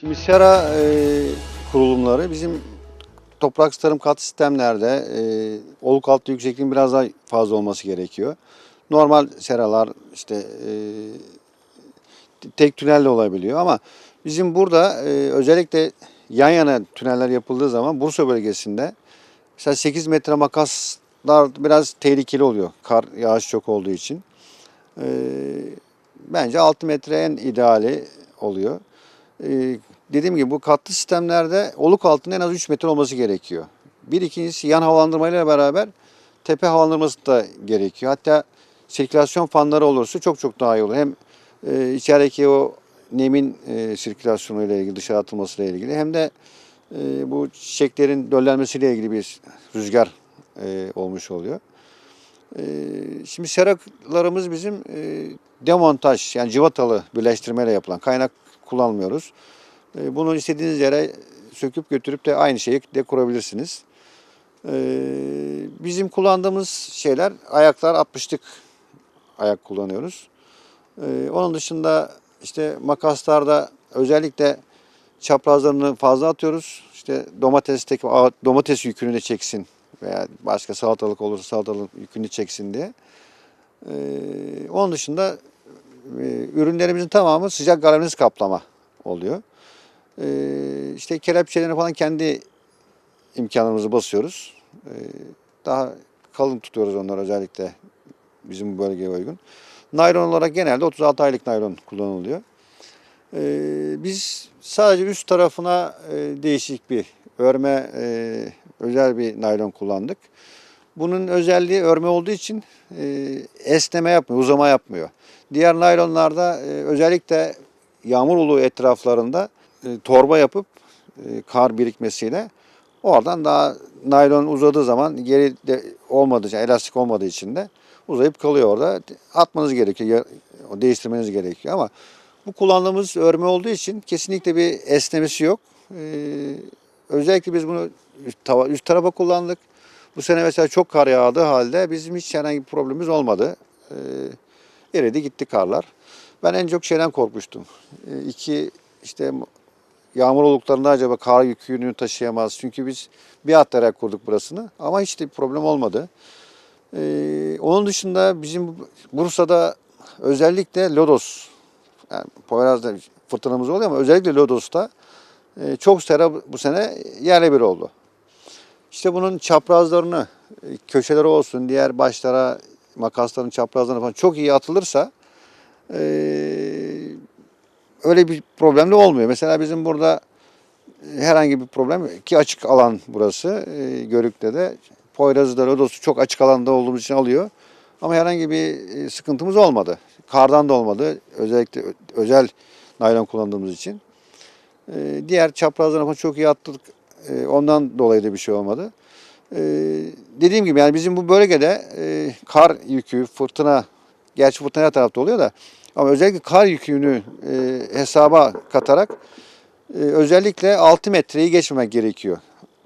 Şimdi sera e, kurulumları bizim toprak tarım kat sistemlerde e, oluk altı yüksekliğin biraz daha fazla olması gerekiyor. Normal seralar işte e, tek tünelle olabiliyor ama bizim burada e, özellikle yan yana tüneller yapıldığı zaman Bursa bölgesinde mesela 8 metre makaslar biraz tehlikeli oluyor kar yağış çok olduğu için. E, bence 6 metre en ideali oluyor. E, dediğim gibi bu katlı sistemlerde oluk altında en az 3 metre olması gerekiyor. Bir ikincisi yan havalandırmayla beraber tepe havalandırması da gerekiyor. Hatta sirkülasyon fanları olursa çok çok daha iyi olur. Hem e, içerideki o nemin e, sirkülasyonu ile ilgili, dışarı atılması ile ilgili hem de e, bu çiçeklerin döllenmesiyle ilgili bir rüzgar e, olmuş oluyor. E, şimdi seraklarımız bizim e, demontaj yani civatalı birleştirmeyle yapılan kaynak kullanmıyoruz. E, bunu istediğiniz yere söküp götürüp de aynı şeyi de kurabilirsiniz. E, bizim kullandığımız şeyler ayaklar 60'lık ayak kullanıyoruz. E, onun dışında işte makaslarda özellikle çaprazlarını fazla atıyoruz. İşte domatesteki domates yükünü de çeksin veya başka salatalık olursa salatalık yükünü çeksin diye. Onun dışında ürünlerimizin tamamı sıcak galvaniz kaplama oluyor. E, işte kelepçelerini falan kendi imkanımızı basıyoruz. E, daha kalın tutuyoruz onları özellikle bizim bu bölgeye uygun. Naylon olarak genelde 36 aylık naylon kullanılıyor. E, biz sadece üst tarafına e, değişik bir örme e, özel bir naylon kullandık. Bunun özelliği örme olduğu için e, esneme yapmıyor, uzama yapmıyor. Diğer naylonlarda özellikle yağmur oluğu etraflarında e, torba yapıp e, kar birikmesiyle oradan daha naylon uzadığı zaman geri de olmadığı için, elastik olmadığı için de uzayıp kalıyor orada. Atmanız gerekiyor, değiştirmeniz gerekiyor ama bu kullandığımız örme olduğu için kesinlikle bir esnemesi yok. Ee, özellikle biz bunu üst, tava- üst tarafa kullandık. Bu sene mesela çok kar yağdığı halde bizim hiç herhangi bir problemimiz olmadı. Ee, eridi gitti karlar. Ben en çok şeyden korkmuştum. Ee, iki işte yağmur oluklarında acaba kar yükünü taşıyamaz. Çünkü biz bir atlayarak kurduk burasını ama hiç de bir problem olmadı. Ee, onun dışında bizim Bursa'da özellikle Lodos, yani Poyraz'da fırtınamız oluyor ama özellikle Lodos'ta e, çok sera bu sene yerle bir oldu. İşte bunun çaprazlarını, e, köşeleri olsun, diğer başlara, makasların çaprazlarına falan çok iyi atılırsa e, öyle bir problem de olmuyor. Mesela bizim burada e, herhangi bir problem ki açık alan burası. E, Görük'te de Poyraz'da Lodos'u çok açık alanda olduğumuz için alıyor. Ama herhangi bir e, sıkıntımız olmadı. Kardan da olmadı. Özellikle özel naylon kullandığımız için. E, Diğer çaprazlarına falan çok iyi attık. E, Ondan dolayı da bir şey olmadı. E, Dediğim gibi yani bizim bu bölgede e, kar yükü, fırtına, gerçi fırtına her tarafta oluyor da ama özellikle kar yükünü e, hesaba katarak e, özellikle 6 metreyi geçmemek gerekiyor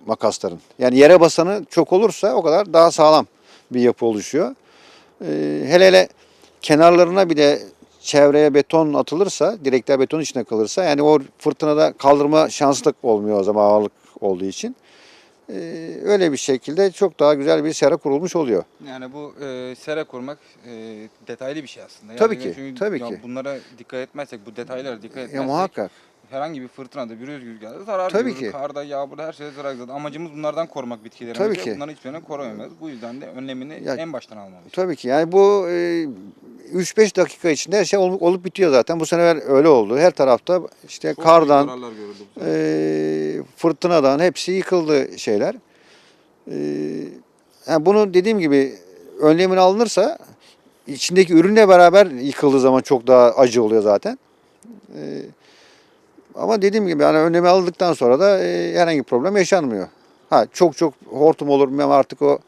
makasların. Yani yere basanı çok olursa o kadar daha sağlam bir yapı oluşuyor. E, hele hele kenarlarına bir de çevreye beton atılırsa, direkler beton içine kalırsa yani o fırtınada kaldırma şansı da olmuyor o zaman ağırlık olduğu için. E, öyle bir şekilde çok daha güzel bir sera kurulmuş oluyor. Yani bu e, sera kurmak e, detaylı bir şey aslında. Yani Tabii ki, çünkü tabii ki. Bunlara dikkat etmezsek, bu detaylara dikkat etmezsek Ya muhakkak. herhangi bir fırtınada, bir rüzgarda zarar Tabii görür. ki. Karda, yağmurda her şeyde zarar görür. Amacımız bunlardan korumak bitkilerimizi. Tabii ki. Bunların hiçbirini koruyamayız. Bu yüzden de önlemini Ya- en baştan almalıyız. Tabii ki yani bu e, 3-5 dakika içinde her şey olup, olup bitiyor zaten. Bu sene öyle oldu. Her tarafta işte Çok kardan, e, fırtınadan hepsi yıkıldı şeyler. E, yani bunu dediğim gibi önlemini alınırsa içindeki ürünle beraber yıkıldığı zaman çok daha acı oluyor zaten. E, ama dediğim gibi yani önlemi aldıktan sonra da e, herhangi bir problem yaşanmıyor. Ha çok çok hortum olur artık o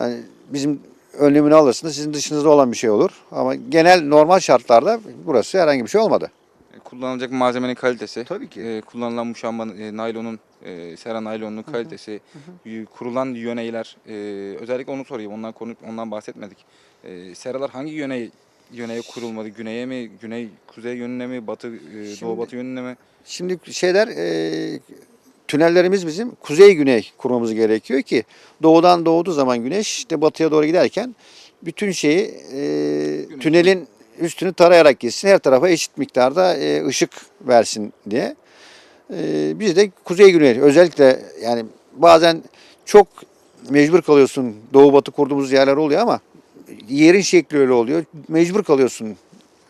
yani bizim önlemini alırsınız sizin dışınızda olan bir şey olur. Ama genel normal şartlarda burası herhangi bir şey olmadı. E, Kullanılacak malzemenin kalitesi, Tabii ki. e, kullanılan muşamba, e, naylonun, e, sera naylonunun kalitesi, y- kurulan yöneyler, e, özellikle onu sorayım, ondan konu, ondan bahsetmedik. E, seralar hangi yöney yöneye kurulmadı? Güneye mi, güney kuzey yönüne mi, batı e, doğu Şimdi- batı yönüne mi? Şimdi şeyler e, tünellerimiz bizim kuzey güney kurmamız gerekiyor ki doğudan doğduğu zaman güneş işte batıya doğru giderken bütün şeyi e, tünelin üstünü tarayarak gitsin. Her tarafa eşit miktarda e, ışık versin diye. E, biz de kuzey güney özellikle yani bazen çok mecbur kalıyorsun doğu batı kurduğumuz yerler oluyor ama yerin şekli öyle oluyor. Mecbur kalıyorsun.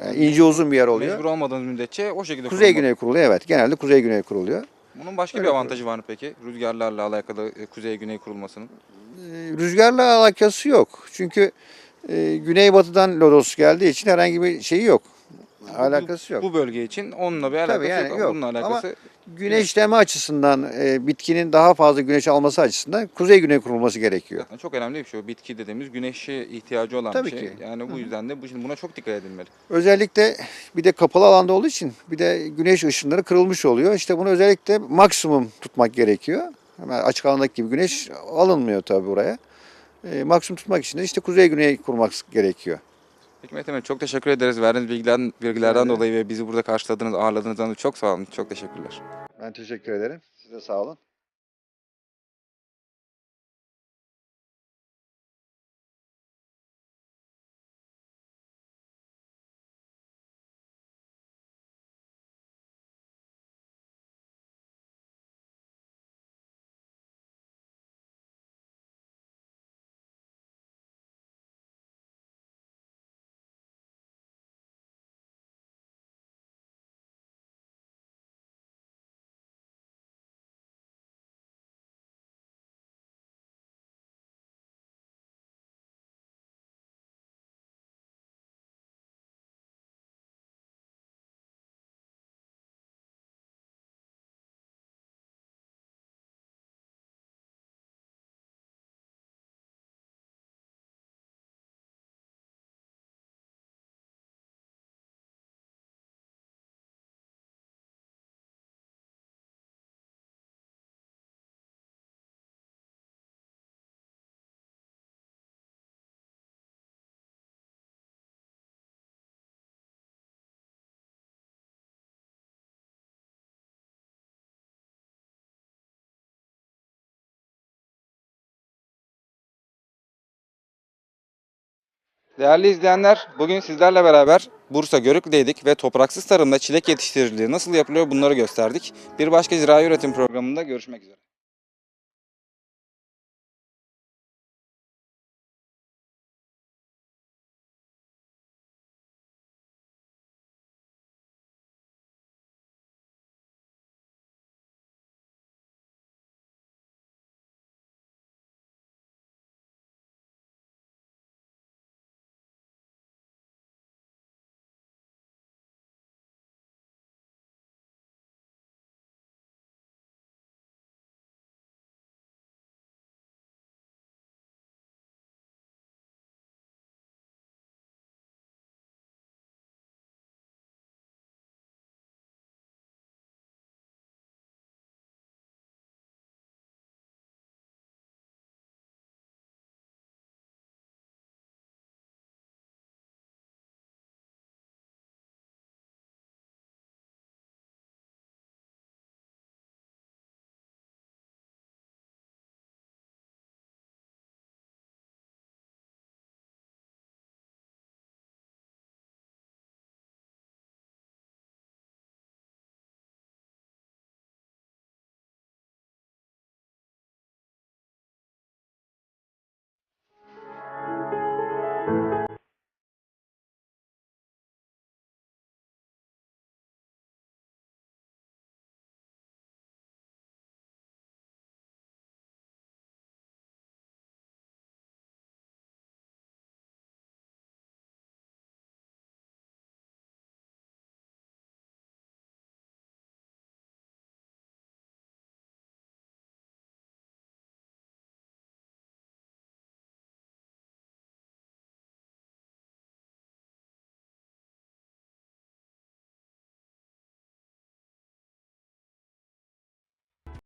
Yani ince uzun bir yer oluyor. Mecbur olmadığınız müddetçe o şekilde Kuzey kurulmalı. güney kuruluyor evet. Genelde kuzey güney kuruluyor. Bunun başka Öyle bir avantajı var mı peki? Rüzgarlarla alakalı e, kuzey güney kurulmasının. Ee, Rüzgarla alakası yok. Çünkü e, güneybatıdan lodos geldiği için herhangi bir şeyi yok. Alakası yok. Bu bölge için onunla bir alakası Tabii yani yok. yok. Bununla Ama alakası Güneşleme açısından, e, bitkinin daha fazla güneş alması açısından kuzey güney kurulması gerekiyor. zaten çok önemli bir şey. O bitki dediğimiz güneşe ihtiyacı olan Tabii bir şey. ki. Yani bu yüzden de bu, şimdi buna çok dikkat edilmeli. Özellikle bir de kapalı alanda olduğu için bir de güneş ışınları kırılmış oluyor. İşte bunu özellikle maksimum tutmak gerekiyor. Hemen açık alandaki gibi güneş alınmıyor tabii buraya. E, maksimum tutmak için de işte kuzey güney kurmak gerekiyor. Mete Bey, çok teşekkür ederiz. Verdiğiniz bilgilerden, bilgilerden dolayı ve bizi burada karşıladığınız, ağırladığınız için çok sağ olun. Çok teşekkürler. Ben teşekkür ederim. Size sağ olun. Değerli izleyenler, bugün sizlerle beraber Bursa Görükle'deydik ve topraksız tarımda çilek yetiştiriciliği nasıl yapılıyor bunları gösterdik. Bir başka zirai üretim programında görüşmek üzere.